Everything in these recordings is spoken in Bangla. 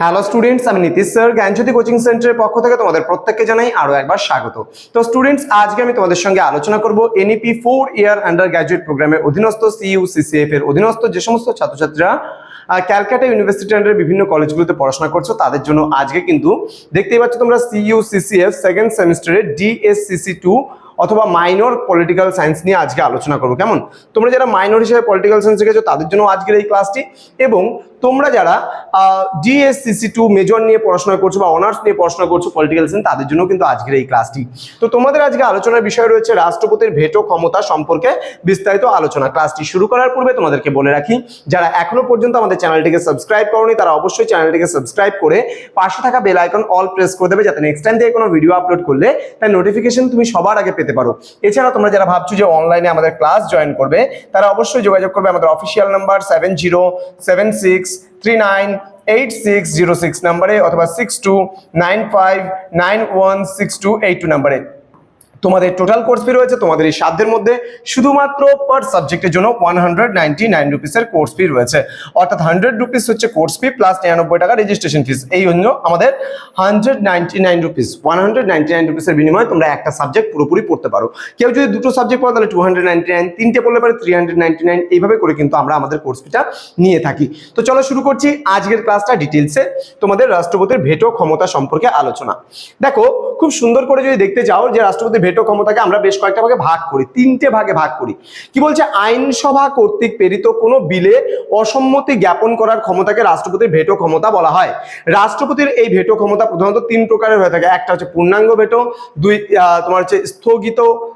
হ্যালো স্টুডেন্টস আমি নীতিশ স্যার জ্ঞানজ্যোতি কোচিং সেন্টারের পক্ষ থেকে তোমাদের প্রত্যেককে জানাই আরও একবার স্বাগত। তো স্টুডেন্টস আজকে আমি তোমাদের সঙ্গে আলোচনা করব NEP four year under graduate প্রোগ্রামের অধীনস্থ সিইউ সিসিএফ এর অধীনস্থ যে সমস্ত ছাত্রছাত্রীরা ক্যালকাটা ইউনিভার্সিটি আন্ডার বিভিন্ন কলেজগুলোতে পড়াশোনা করছ, তাদের জন্য আজকে কিন্তু দেখতেই পাচ্ছ তোমরা সিইউ সিসিএফ সেকেন্ড সেমিস্টারের ডিএসসিসি টু অথবা মাইনর পলিটিক্যাল সায়েন্স নিয়ে আজকে আলোচনা করব। কেমন? তোমরা যারা মাইনর হিসেবে পলিটিক্যাল সায়েন্স শিখেছো, তাদের জন্য আজকের এই ক্লাসটি এবং তোমরা যারা ডিএসসিসি টু মেজর নিয়ে পড়াশোনা করছ বা অনার্স নিয়ে পড়াশোনা করছ পলিটিক্যাল সায়েন্স তাদের জন্য কিন্তু আজকের এই ক্লাসটি তো তোমাদের আজকে আলোচনার বিষয় রয়েছে রাষ্ট্রপতির ভেটো ক্ষমতা সম্পর্কে বিস্তারিত আলোচনা। ক্লাসটি শুরু করার পূর্বে তোমাদেরকে বলে রাখি, যারা এখনও পর্যন্ত আমাদের চ্যানেলটিকে সাবস্ক্রাইব করনি, তারা অবশ্যই চ্যানেলটিকে সাবস্ক্রাইব করে পাশে থাকা বেল আইকন অল প্রেস করে দেবে, যাতে নেক্সট টাইম থেকে কোনো ভিডিও আপলোড করলে তার নোটিফিকেশন তুমি সবার আগে পারো। এছাড়া তোমরা যারা ভাবছ যে অনলাইনে আমাদের ক্লাস জয়েন করবে, তারা অবশ্যই যোগাযোগ করবে আমাদের official number seven zero seven six three nine eight six zero six নাম্বারে অথবা six two nine five nine one six two eight two নাম্বারে তোমাদের টোটাল কোর্স ফি রয়েছে তোমাদের এই সাধ্যের মধ্যে শুধুমাত্র পার সাবজেক্টের জন্য ওয়ান হান্ড্রেড নাইনটি নাইন রুপিসের কোর্স ফি রয়েছে। অর্থাৎ হান্ড্রেড রুপিস হচ্ছে কোর্স ফি প্লাস নিরানব্বই টাকা রেজিস্ট্রেশন ফিস এই জন্য আমাদের hundred ninety nine rupees one hundred ninety nine রুপিসের বিনিময়ে তোমরা একটা সাবজেক্ট পুরোপুরি পড়তে পারো। কেউ যদি দুটো সাবজেক্ট পড়ো, তাহলে টু হান্ড্রেড নাইনটি নাইন তিনটে পড়লে পারে থ্রি হান্ড্রেড নাইনটি নাইন এইভাবে করে কিন্তু আমরা আমাদের কোর্স ফিটা নিয়ে থাকি। তো চলো শুরু করছি আজকের ক্লাসটা ডিটেলসে তোমাদের রাষ্ট্রপতির ভেটো ক্ষমতা সম্পর্কে আলোচনা। দেখো, খুব সুন্দর করে যদি দেখতে চাও যে রাষ্ট্রপতির ভেটো ক্ষমতাকে আমরা বেশ কয়েকটা ভাগে ভাগ করি, তিনটে ভাগে ভাগ করি। কি বলছে? আইনসভা কর্তৃক প্রেরিত কোনো বিলে অসম্মতি জ্ঞাপন করার ক্ষমতাকে রাষ্ট্রপতির ভেটো ক্ষমতা বলা হয়। রাষ্ট্রপতির এই ভেটো ক্ষমতা প্রধানত তিন প্রকারের হয়ে থাকে। একটা হচ্ছে পূর্ণাঙ্গ ভেটো, দুই তোমার হচ্ছে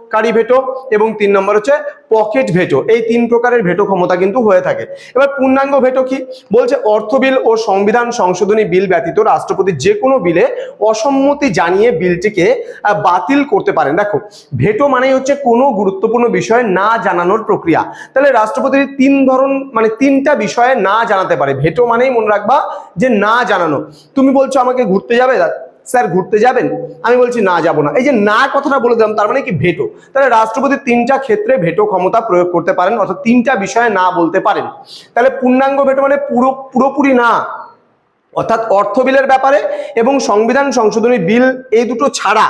স্থগিতকারী ভেটো এবং তিন নম্বর হচ্ছে পকেট ভেটো। এই তিন প্রকারের ভেটো ক্ষমতা কিন্তু হয়ে থাকে। এবার পূর্ণাঙ্গ ভেটো কি? বলছে অর্থ বিল ও সংবিধান সংশোধনী বিল ব্যতীত রাষ্ট্রপতি যে কোনো বিলে অসম্মতি জানিয়ে বিলটিকে বাতিল করতে পারেন। দেখো, ভেটো মানেই হচ্ছে কোনো গুরুত্বপূর্ণ বিষয় না জানানোর প্রক্রিয়া। তাহলে রাষ্ট্রপতির তিন ধরন মানে তিনটা বিষয়ে না জানাতে পারে। ভেটো মানেই মনে রাখবা যে না জানানো। তুমি বলছো আমাকে ঘুরতে যাবে? স্যার, ঘুরতে যাবেন? আমি বলছি, না, যাব না। এই যে না কথাটা বলে দিলাম, তার মানে কি ভেটো? তাহলে রাষ্ট্রপতি তিনটা ক্ষেত্রে ভেটো ক্ষমতা প্রয়োগ করতে পারেন, অর্থাৎ তিনটা বিষয়ে না বলতে পারেন। তাহলে পূর্ণাঙ্গ ভেটো মানে পুরো, পুরোপুরি না। অর্থাৎ অর্থ বিলের ব্যাপারে এবং সংবিধান সংশোধনী বিল এই দুটো ছাড়া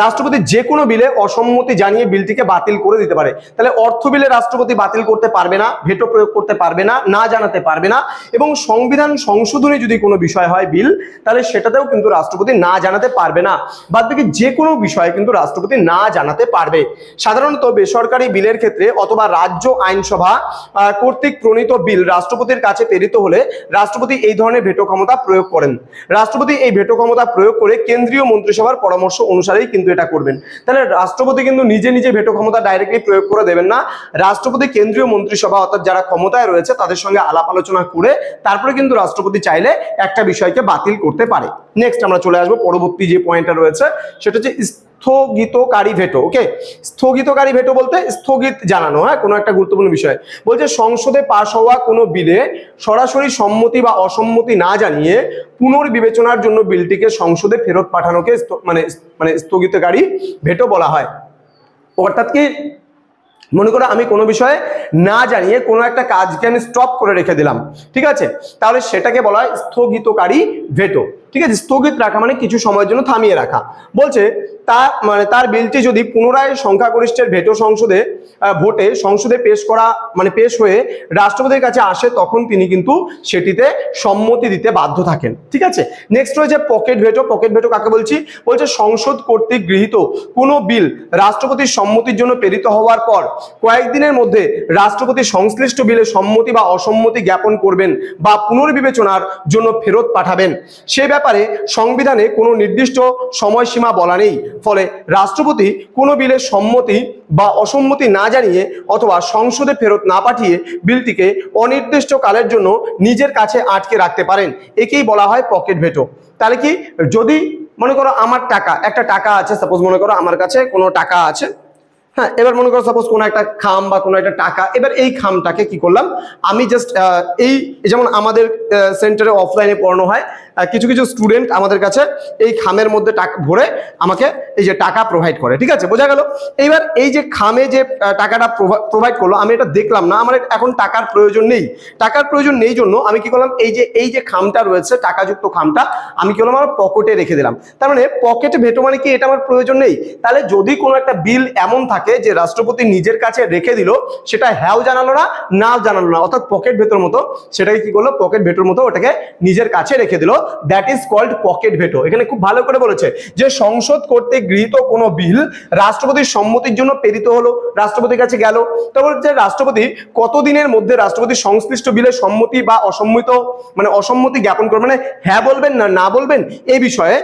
রাষ্ট্রপতি যে কোনো বিলে অসম্মতি জানিয়ে বিলটিকে বাতিল করে দিতে পারে। তাহলে অর্থ বিলে রাষ্ট্রপতি বাতিল করতে পারবে না, ভেটো প্রয়োগ করতে পারবে না না জানাতে পারবে না এবং সংবিধান সংশোধনী যদি কোনো বিষয় হয় বিল, তাহলে সেটাতেও কিন্তু রাষ্ট্রপতি না জানাতে পারবে না। বাদ বাকি যে কোনো বিষয়ে কিন্তু রাষ্ট্রপতি না জানাতে পারবে। সাধারণত বেসরকারি বিলের ক্ষেত্রে অথবা রাজ্য আইনসভা কর্তৃক প্রণীত বিল রাষ্ট্রপতির কাছে প্রেরিত হলে রাষ্ট্রপতি এই ধরনের ভেটো ক্ষমতা প্রয়োগ করেন। রাষ্ট্রপতি এই ভেটো ক্ষমতা প্রয়োগ করে কেন্দ্রীয় মন্ত্রিসভার পরামর্শ অনুসারেই কিন্তু এটা করবেন। তাহলে রাষ্ট্রপতি কিন্তু নিজে নিজে ভেটো ক্ষমতা ডাইরেক্টলি প্রয়োগ করে দেবেন না। রাষ্ট্রপতি কেন্দ্রীয় মন্ত্রিসভা অর্থাৎ যারা ক্ষমতায় রয়েছে, তাদের সঙ্গে আলাপ আলোচনা করে তারপরে কিন্তু রাষ্ট্রপতি চাইলে একটা বিষয়কে বাতিল করতে পারে। নেক্সট আমরা চলে আসব, পরবর্তী যে পয়েন্টটা রয়েছে, সেটা হচ্ছে স্থগিতকারী ভেটো ওকে স্থগিতকারী ভেটো বলতে স্থগিত জানানো হ্যাঁ? কোনো একটা গুরুত্বপূর্ণ বিষয়। বলছে সংসদে পাশ হওয়া কোনো বিলে সরাসরি সম্মতি বা অসম্মতি না জানিয়ে পুনর্বিবেচনার জন্য বিলটিকে সংসদে ফেরত পাঠানোকে মানে মানে স্থগিতকারী ভেটো বলা হয়। অর্থাৎ কি? মনে করো আমি কোনো বিষয়ে না জানিয়ে কোনো একটা কাজকে আমি স্টপ করে রেখে দিলাম, ঠিক আছে? তাহলে সেটাকে বলা হয় স্থগিতকারী ভেটো। ঠিক আছে? স্থগিত রাখা মানে কিছু সময়ের জন্য থামিয়ে রাখা। বলছে তার মানে তার বিলটি যদি পুনরায় সংখ্যাগরিষ্ঠের ভেটো সংসদে ভোটে সংসদে পেশ করা মানে পেশ হয়ে রাষ্ট্রপতির কাছে আসে, তখন তিনি কিন্তু সেটিতে সম্মতি দিতে বাধ্য থাকেন। ঠিক আছে? নেক্সট রয়েছে পকেট ভেটো। পকেট ভেটো কাকে বলছি? বলছে, সংসদ কর্তৃক গৃহীত কোনো বিল রাষ্ট্রপতির সম্মতির জন্য প্রেরিত হওয়ার পর কয়েকদিনের মধ্যে রাষ্ট্রপতি সংশ্লিষ্ট বিলে সম্মতি বা অসম্মতি জ্ঞাপন করবেন বা পুনর্বিবেচনার জন্য ফেরত পাঠাবেন। সে ব্যাপারে সংবিধানে কোনো নির্দিষ্ট সময়সীমা বলা নেই। ফলে রাষ্ট্রপতি কোনো বিলের সম্মতি বা অসম্মতি না জানিয়ে অথবা সংসদে ফেরত না পাঠিয়ে বিলটিকে অনির্দিষ্ট কালের জন্য নিজের কাছে আটকে রাখতে পারেন। একেই বলা হয় পকেট ভেটো। তাহলে কি যদি, মনে করো আমার টাকা, একটা টাকা আছে সাপোজ মনে করো আমার কাছে কোনো টাকা আছে হ্যাঁ এবার মনে করো সাপোজ কোনো একটা খাম বা কোনো একটা টাকা, এবার এই খামটাকে কি করলাম? আমি জাস্ট এই যেমন আমাদের সেন্টারে অফলাইনে পড়ানো হয় কিছু কিছু স্টুডেন্ট আমাদের কাছে এই খামের মধ্যে টাকা, ভরে আমাকে এই যে টাকা প্রোভাইড করে, ঠিক আছে? বোঝা গেল? এইবার এই যে খামে যে টাকাটা প্রোভাইড করল, আমি এটা দেখলাম না, আমার এখন টাকার প্রয়োজন নেই। টাকার প্রয়োজন নেই জন্য আমি কি করলাম? এই যে এই যে খামটা রয়েছে, টাকাযুক্ত খামটা, আমি কি করলাম? আমার পকেটে রেখে দিলাম। তার মানে পকেটে ভেটো মানে কি? এটা আমার প্রয়োজন নেই। তাহলে যদি কোনো একটা বিল এমন থাকে যে রাষ্ট্রপতি নিজের কাছে রেখে দিল, সেটা হ্যাও জানালো না, নাও জানালো না। অর্থাৎ পকেট ভেটোর মতো সেটাকে কি করল? পকেট ভেটোর মতো ওটাকে নিজের কাছে রেখে দিল। That is called pocket veto এখানে খুব ভালো করে বলেছে যে সংসদ কর্তৃক গৃহীত কোনো বিল রাষ্ট্রপতির সম্মতির জন্য প্রেরিত হলো, রাষ্ট্রপতির কাছে গেল। তারপর যে রাষ্ট্রপতি কতদিনের মধ্যে রাষ্ট্রপতির সংশ্লিষ্ট বিলের সম্মতি বা অসম্মত মানে অসম্মতি জ্ঞাপন করবে? মানে হ্যাঁ বলবেন না না বলবেন এই বিষয়ে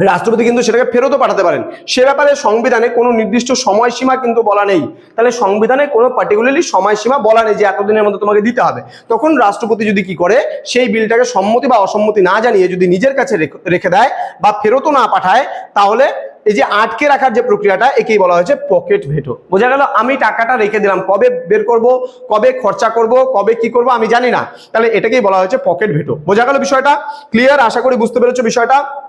রাষ্ট্রপতি কিন্তু সেটাকে ফেরতও পাঠাতে পারেন। সে ব্যাপারে সংবিধানে কোনো নির্দিষ্ট সময়সীমা কিন্তু বলা নেই। তাহলে সংবিধানে কোনো পার্টিকুলারলি সময়সীমা বলা নেই যে এতদিনের মধ্যে তোমাকে দিতে হবে। তখন রাষ্ট্রপতি যদি কি করে, সেই বিলটাকে সম্মতি বা অসম্মতি না জানিয়ে যদি নিজের কাছে রেখ- দেয় বা ফেরতও না পাঠায়, তাহলে এই যে আটকে রাখার যে প্রক্রিয়াটা, একেই বলা হয়েছে পকেট ভেটো বোঝা গেল, আমি টাকাটা রেখে দিলাম। কবে বের করব, কবে খরচা করব, কবে কি করব, আমি জানি না। তাহলে এটাকেই বলা হয়েছে পকেট ভেটো বোঝা গেল বিষয়টা? ক্লিয়ার আশা করি বুঝতে পেরেছ বিষয়টা।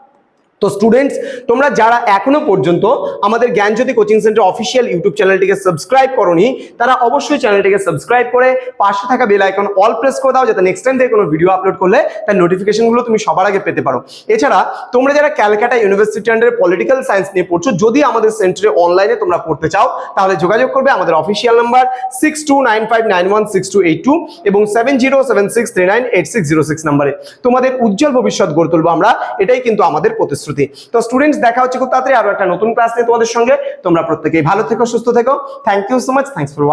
তো স্টুডেন্টস তোমরা যারা এখনও পর্যন্ত আমাদের Gyanjyoti coaching centre official YouTube চ্যানেলটিকে সাবস্ক্রাইব করনি, তারা অবশ্যই চ্যানেলটিকে সাবস্ক্রাইব করে পাশে থাকা বেল আইকন অল প্রেস করে দাও, যাতে নেক্সট টাইম থেকে কোনো ভিডিও আপলোড করলে তার নোটিফিকেশনগুলো তুমি সবার আগে পেতে পারো। এছাড়া, তোমরা যারা ক্যালকাটা ইউনিভার্সিটি আন্ডারে পলিটিক্যাল সায়েন্স নিয়ে পড়ছো, যদি আমাদের সেন্টারে অনলাইনে তোমরা পড়তে চাও, তাহলে যোগাযোগ করবে আমাদের official number six two nine five nine one six two eight two এবং seven zero seven six three nine eight six zero six নাম্বারে তোমাদের উজ্জ্বল ভবিষ্যৎ গড়ে তুলবো আমরা, এটাই কিন্তু আমাদের প্রতিশ্রুতি তো স্টুডেন্টস দেখা হচ্ছে খুব তাড়াতাড়ি আরও একটা নতুন ক্লাস নিয়ে তোমাদের সঙ্গে। তোমরা প্রত্যেকেই ভালো থেকো, সুস্থ থেকো। Thank you so much thanks for